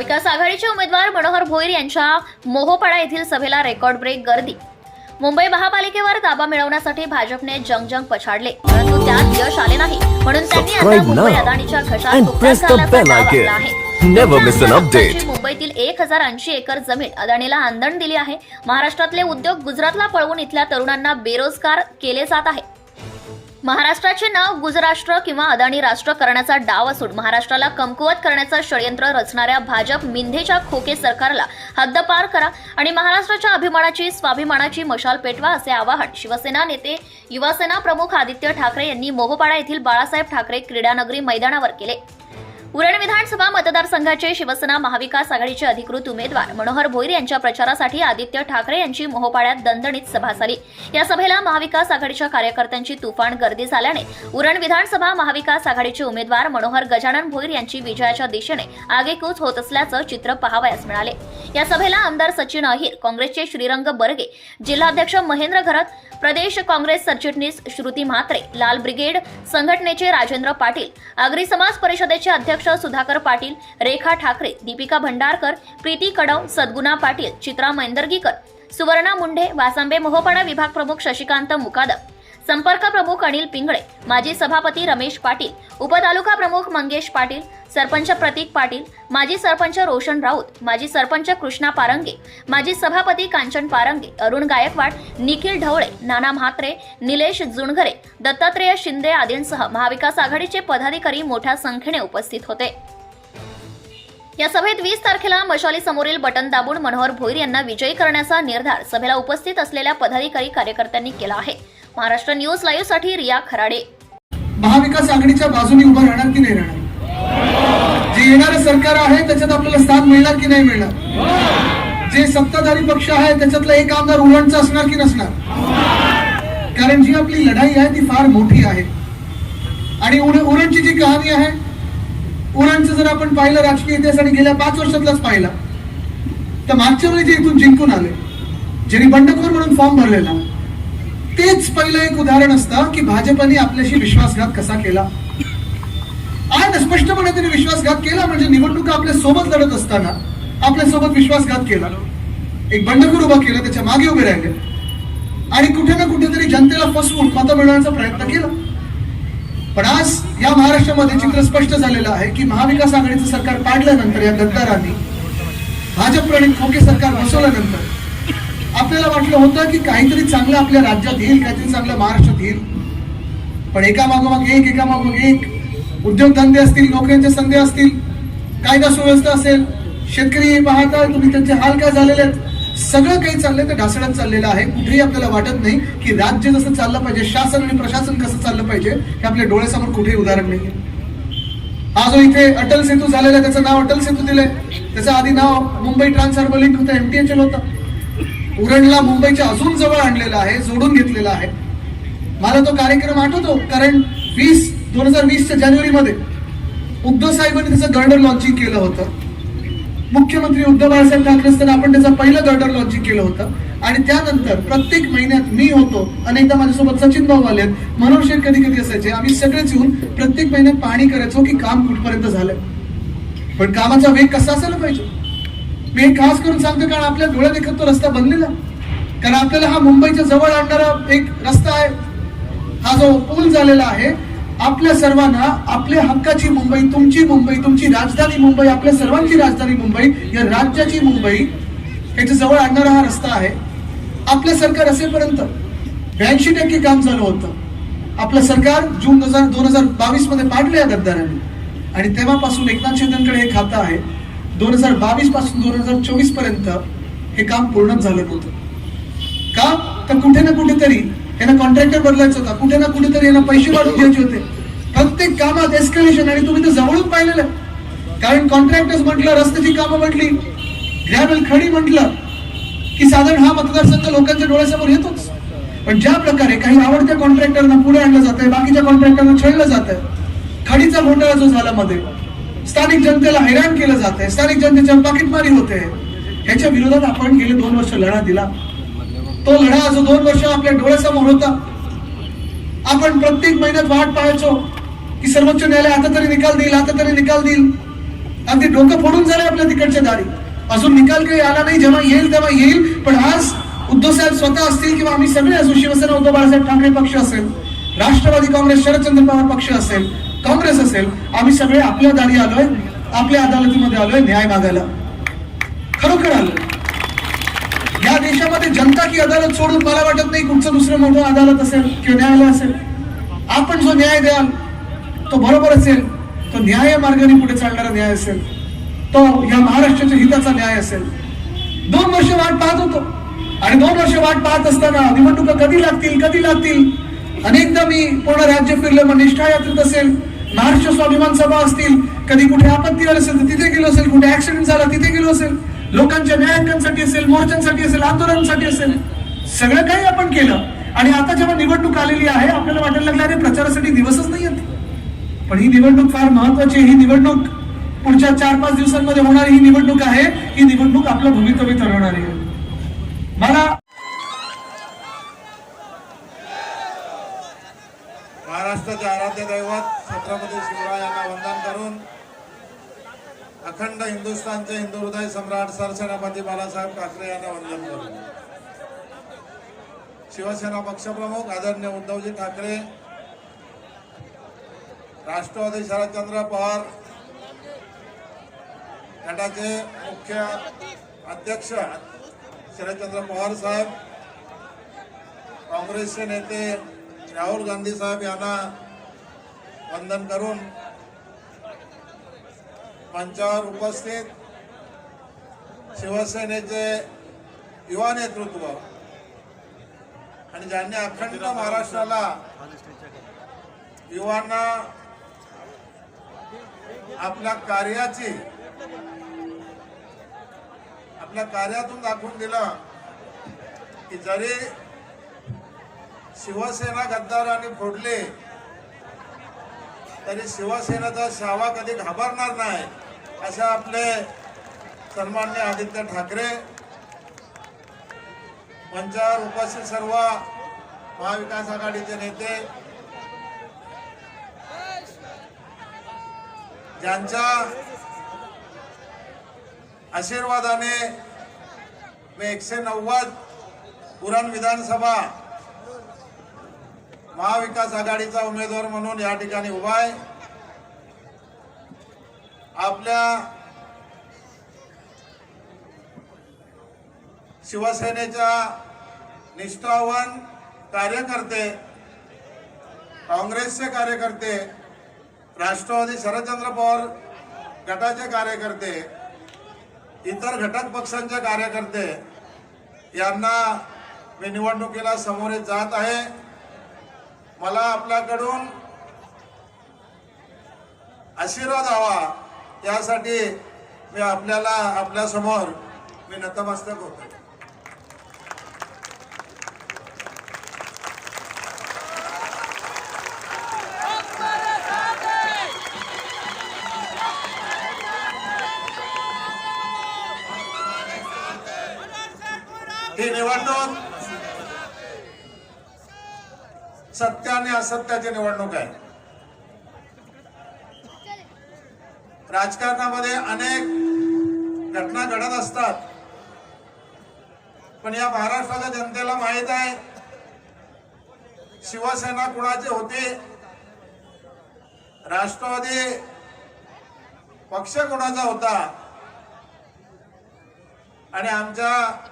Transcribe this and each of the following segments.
महाविकास आघाडीचे उमेदवार मनोहर भोईर यांच्या मोहोपाडा येथील सभेला रेकॉर्ड ब्रेक गर्दी. मुंबई महापालिकेवर ताबा मिळवण्यासाठी भाजपने जंग पछाडले. परंतु त्यात यश आले नाही. म्हणून त्यांनी आता मुंबई now अदानीच्या घशात. मुंबईतील एक हजार ऐंशी एकर जमीन अदानीला आंदण दिली आहे. महाराष्ट्रातले उद्योग गुजरातला पळवून इथल्या तरुणांना बेरोजगार केले जात आहे. महाराष्ट्राचे नाव गुजराष्ट्र किंवा अदानी राष्ट्र करण्याचा डाव असून महाराष्ट्राला कमकुवत करण्याचं षडयंत्र रचणाऱ्या भाजप मिंधेच्या खोके सरकारला हद्दपार करा आणि महाराष्ट्राच्या अभिमानाची स्वाभिमानाची मशाल पेटवा असे आवाहन शिवसेना नेते युवासेना प्रमुख आदित्य ठाकरे यांनी मोहपाडा येथील बाळासाहेब ठाकरे क्रीडानगरी मैदानावर केले. उरण विधानसभा मतदारसंघाचे शिवसेना महाविकास आघाडीचे अधिकृत उमेदवार मनोहर भोईर यांच्या प्रचारासाठी आदित्य ठाकरे यांची मोहपाड्यात दणदणीत सभा झाली. या सभेला महाविकास आघाडीच्या कार्यकर्त्यांची तुफान गर्दी झाल्याने उरण विधानसभा महाविकास आघाडीचे उमेदवार मनोहर गजानन भोईर यांची विजयाच्या दिशेने आगेकूच होत असल्याचं चित्र पाहावयास मिळाले. या सभेला आमदार सचिन अहिर काँग्रेसचे श्रीरंग बर्गे जिल्हाध्यक्ष महेंद्र घरत प्रदेश काँग्रेस सरचिटणीस श्रुती म्हात्रे लाल ब्रिगेड संघटनेचे राजेंद्र पाटील आगरी समाज परिषदेचे अध्यक्ष सुधाकर पाटील रेखा ठाकरे दीपिका भंडारकर प्रीती कडव सद्गुणा पाटील चित्रा मैंदर्गीकर सुवर्णा मुंढे वासांबे मोहपाडा विभाग प्रमुख शशिकांत मुकादम संपर्क प्रमुख अनिल पिंगळे माजी सभापती रमेश पाटील उपतालुका प्रमुख मंगेश पाटील सरपंच प्रतीक पाटील माजी सरपंच रोशन राऊत माजी सरपंच कृष्णा पारंगे माजी सभापती कांचन पारंगे अरुण गायकवाड निखिल ढवळे नाना म्हात्रे निलेश जुणघरे दत्तात्रेय शिंदे आदींसह महाविकास आघाडीचे पदाधिकारी मोठ्या संख्येने उपस्थित होते. या सभेत वीस तारखेला मशाली समोरील बटन दाबून मनोहर भोईर यांना विजयी करण्याचा निर्धार सभेला उपस्थित असलेल्या पदाधिकारी कार्यकर्त्यांनी केला आहे. महाराष्ट्र न्यूज लाईव्हसाठी रिया खराडे. महाविकास आघाडीच्या बाजूने उभं राहणार की नाही राहणार? जे येणारं सरकार आहे त्याच्यात आपल्याला स्थान मिळणार की नाही मिळणार? जे सत्ताधारी पक्ष आहे त्याच्यातला एक आमदार उरणचा असणार की नसणार? कारण जी आपली लढाई आहे ती फार मोठी आहे. आणि उरणची जी कहाणी आहे उरणचं जर आपण पाहिलं राजकीय इतिहास आणि गेल्या पाच वर्षातलाच पाहिला तर मागच्या वेळी जे इथून जिंकून आले ज्यांनी बंडखोर म्हणून फॉर्म भरलेला तेच पहिलं एक उदाहरण असतं की भाजपने आपल्याशी विश्वासघात कसा केला. आणि स्पष्टपणे त्यांनी विश्वासघात केला म्हणजे निवडणुका आपल्यासोबत लढत असताना आपल्यासोबत विश्वासघात केला. एक बंडखोर उभा केला त्याच्यामागे उभे राहिले. आणि कुठे ना कुठेतरी जनतेला फसवून मतं मिळवण्याचा प्रयत्न केला. पण आज या महाराष्ट्रामध्ये चित्र स्पष्ट झालेलं आहे की महाविकास आघाडीचं सरकार पाडल्यानंतर या गद्दारांनी भाजप प्रणित खोके सरकार बसवल्यानंतर आपल्याला वाटलं होतं की काहीतरी चांगलं आपल्या राज्यात येईल काहीतरी चांगलं महाराष्ट्रात येईल. पण एका मागोमाग एक एका मागोमाग एक. उद्योगधंदे असतील नोकऱ्यांच्या संधी असतील कायदा सुव्यवस्था असेल शेतकरी पाहता तुम्ही त्यांचे हाल काय झालेले आहेत? सगळं काही चाललंय ते ढासळत चाललेलं आहे. कुठेही आपल्याला वाटत नाही की राज्य जसं चाललं पाहिजे शासन आणि प्रशासन कसं चाललं पाहिजे हे आपल्या डोळ्यासमोर कुठेही उदाहरण नाही हा जो इथे अटल सेतू झालेला आहे, त्याचं नाव अटल सेतू दिलंय. त्याचं आधी नाव मुंबई ट्रान्स लिंक होतं एमटीएचएल होतं. उरणला मुंबईच्या अजून जवळ आणलेला आहे जोडून घेतलेला आहे. मला तो कार्यक्रम आठवतो कारण वीस दोन हजार वीसच्या जानेवारीमध्ये उद्धव साहेबांनी त्याचं गर्डर लॉन्चिंग केलं होतं. मुख्यमंत्री उद्धव बाळासाहेब ठाकरे असताना आपण त्याचं पहिलं गर्डर लॉन्चिंग केलं होतं. आणि त्यानंतर प्रत्येक महिन्यात मी होतो अनेकदा माझ्यासोबत सचिन भाऊ आले मनोज शेठ कधी कधी असायचे. आम्ही सगळेच येऊन प्रत्येक महिन्यात पाहणी करायचो की काम कुठपर्यंत झालंय. पण कामाचा वेग कसा असायला पाहिजे? मी हे खास करून सांगतो कारण आपल्या डोळ्यात देखत तो रस्ता बनलेला. कारण आपल्याला हा मुंबईच्या जवळ आणणारा एक रस्ता आहे. हा जो पूल झालेला आहे आपल्या सर्वांना आपल्या हक्काची मुंबई तुमची मुंबई तुमची राजधानी मुंबई आपल्या सर्वांची राजधानी मुंबई या राज्याची मुंबई याच्या जवळ आणणारा हा रस्ता आहे. आपलं सरकार असेपर्यंत ब्याऐंशी टक्के काम झालं होतं. आपलं सरकार जून दोन हजार दोन हजार बावीसमध्ये पाडलं या गद्दारांनी. आणि तेव्हापासून एकनाथ शिंदेकडे हे खातं आहे. दोन हजार बावीसपासून दोन हजार चोवीसपर्यंत हे काम पूर्ण झालं नव्हतं. का? तर कुठे ना कुठेतरी यांना कॉन्ट्रॅक्टर बदलायचं होता. कुठे ना कुठेतरी यांना पैसे वाढून द्यायचे होते. प्रत्येक कामात एस्कलेशन आणि तुम्ही ते जवळून पाहिलेलं कारण कॉन्ट्रॅक्टर्स म्हटलं रस्त्याची कामं म्हटली ग्रॅव्हल खडी म्हटलं की साधारण हा मतदारसंघ लोकांच्या डोळ्यासमोर येतोच. पण ज्या प्रकारे काही आवडत्या कॉन्ट्रॅक्टरना पुढे आणलं जात आहे बाकीच्या कॉन्ट्रॅक्टरना छळलं जात आहे खडीचा घोटाळा जो झाला मध्ये स्थानिक जनतेला हैराण केलं जात आहे स्थानिक जनतेच्या पाकिटमारी होते. ह्याच्या विरोधात आपण गेले दोन वर्ष लढा दिला. तो लढा जो दोन वर्ष आपल्या डोळ्यासमोर होता. आपण प्रत्येक महिन्यात वाट पाहायचो. की सर्वोच्च न्यायालय आता तरी निकाल देईल आता तरी निकाल देईल. अगदी डोकं फोडून झाले आपल्या तिकडच्या दारी. अजून निकाल काही आला नाही जेव्हा येईल तेव्हा येईल पण आज उद्धव साहेब स्वतः असतील किंवा आम्ही सगळे असू शिवसेना उद्धव बाळासाहेब ठाकरे पक्ष असेल राष्ट्रवादी काँग्रेस शरदचंद्र पवार पक्ष असेल काँग्रेस असेल आम्ही सगळे आपल्या दारी आलोय आपल्या अदालतीमध्ये आलोय न्याय मागायला. खरोखर आलोय. या देशामध्ये जनता की अदालत सोडून मला वाटत नाही कुठचं दुसरं मोठं अदालत असेल किंवा न्यायालय असेल. आपण जो न्याय द्याल तो बरोबर असेल तो न्याय मार्गाने पुढे चालणारा न्याय असेल तो या महाराष्ट्राच्या हिताचा न्याय असेल. दोन वर्ष वाट पाहत होतो. आणि दोन वर्ष वाट पाहत असताना निवडणुका कधी लागतील कधी लागतील? अनेकदा मी पूर्ण राज्य फिरलं मग निष्ठा यात्रेत असेल महाराष्ट्र स्वाभिमान सभा असतील कधी कुठे आपत्ती आली असेल तर तिथे गेलो असेल कुठे ऍक्सिडेंट झाला तिथे गेलो असेल. लोकांच्या न्यायांकांसाठी असेल मोर्चांसाठी असेल आंदोलनासाठी असेल. सगळं काही आपण केलं. आणि आता जेव्हा निवडणूक आलेली आहे आपल्याला वाटायला लागलं अरे प्रचारासाठी दिवसच नाही येत पण ही निवडणूक फार महत्वाची आहे. ही निवडणूक पुढच्या चार पाच दिवसांमध्ये होणारी ही निवडणूक आहे. ही निवडणूक आपलं भवितव्य ठरवणारी आहे. मला महाराष्ट्राचे आराध्य दैवत छत्रपती शिवरायांना वंदन करून अखंड हिंदुस्थानचे हिंदू हृदय सम्राट सरसेनापती बाळासाहेब ठाकरे यांना वंदन करून. शिवसेना पक्षप्रमुख आदरणीय उद्धवजी ठाकरे राष्ट्रवादी शरदचंद्र पवार गटाचे मुख्य अध्यक्ष शरदचंद्र पवार साहेब काँग्रेसचे नेते राहुल गांधी साहेब यांना वंदन करून मंचावर उपस्थित शिवसेनेचे युवा नेतृत्व आणि ज्यांनी अखंड महाराष्ट्राला युवांना आपल्या कार्याची आपल्या कार्यातून दाखवून दिलं की जरी शिवसेना गद्दाराने फोडले तरी शिवसेनेचा शावा कधी घाबरणार नाही असे आपले सन्मान्य आदित्य ठाकरे मंचावर उपस्थित सर्व महाविकास आघाडीचे नेते ज्यांच्या आशीर्वादाने मी एकशे नव्वद पुरण विधानसभा महाविकास आघाडीचा उमेदवार म्हणून या ठिकाणी उभा आहे. आपल्या शिवसेनेच्या निष्ठावान कार्यकर्ते काँग्रेसचे कार्यकर्ते राष्ट्रवादी शरदचंद्र पवार गटाचे कार्यकर्ते इतर घटक पक्षांचे कार्यकर्ते यांना मी निवडणुकीला सामोरे जात आहे. मला आपल्याकडून आशीर्वाद हवा यासाठी मी आपल्याला आपल्यासमोर मी नतमस्तक होतो. ही निवडणूक. सत्य आणि असत्याची निवडणूक आहे. राजकारणामध्ये अनेक घटना घडत असतात. पण या महाराष्ट्राच्या जनतेला माहीत आहे शिवसेना कुणाची होती? राष्ट्रवादी पक्ष कोणाचा होता? आणि आमच्या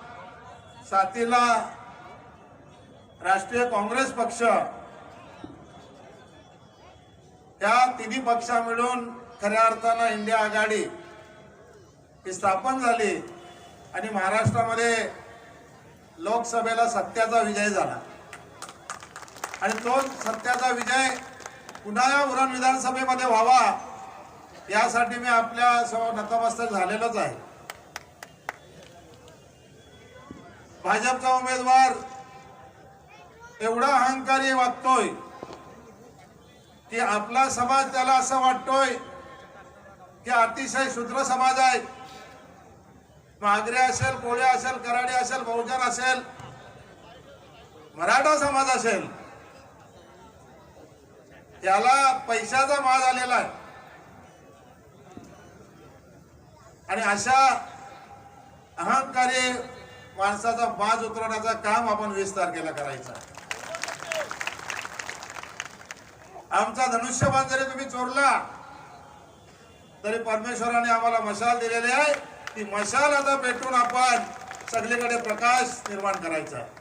साथीला राष्ट्रीय काँग्रेस पक्ष त्या तिन्ही पक्षा मिळून खऱ्या अर्थानं इंडिया आघाडी ही स्थापन झाली आणि महाराष्ट्रामध्ये लोकसभेला सत्याचा विजय झाला. आणि तो सत्याचा विजय पुन्हा या उरण विधानसभेमध्ये व्हावा यासाठी मी आपल्यासमोर नतमस्तक झालेलोच आहे. भाजपचा उमेदवार एवढा अहंकारी वागतोय की आपला समाज त्याला असं वाटतोय की अतिशय शूद्र समाज आहे. मागरे असेल कोळे असेल कराडे असेल बहुजन असेल मराठा समाज असेल त्याला पैशाचा माज आलेला आहे. आणि अशा अहंकारी माणसाचा बाज उतरवण्याचा काम आपण वीस तारखेला करायचा आमचा धनुष्यबाण जरी तुम्ही चोरला तरी परमेश्वराने आम्हाला मशाल दिलेली आहे. ती मशाल आता पेटून आपण सगळीकडे प्रकाश निर्माण करायचा आहे.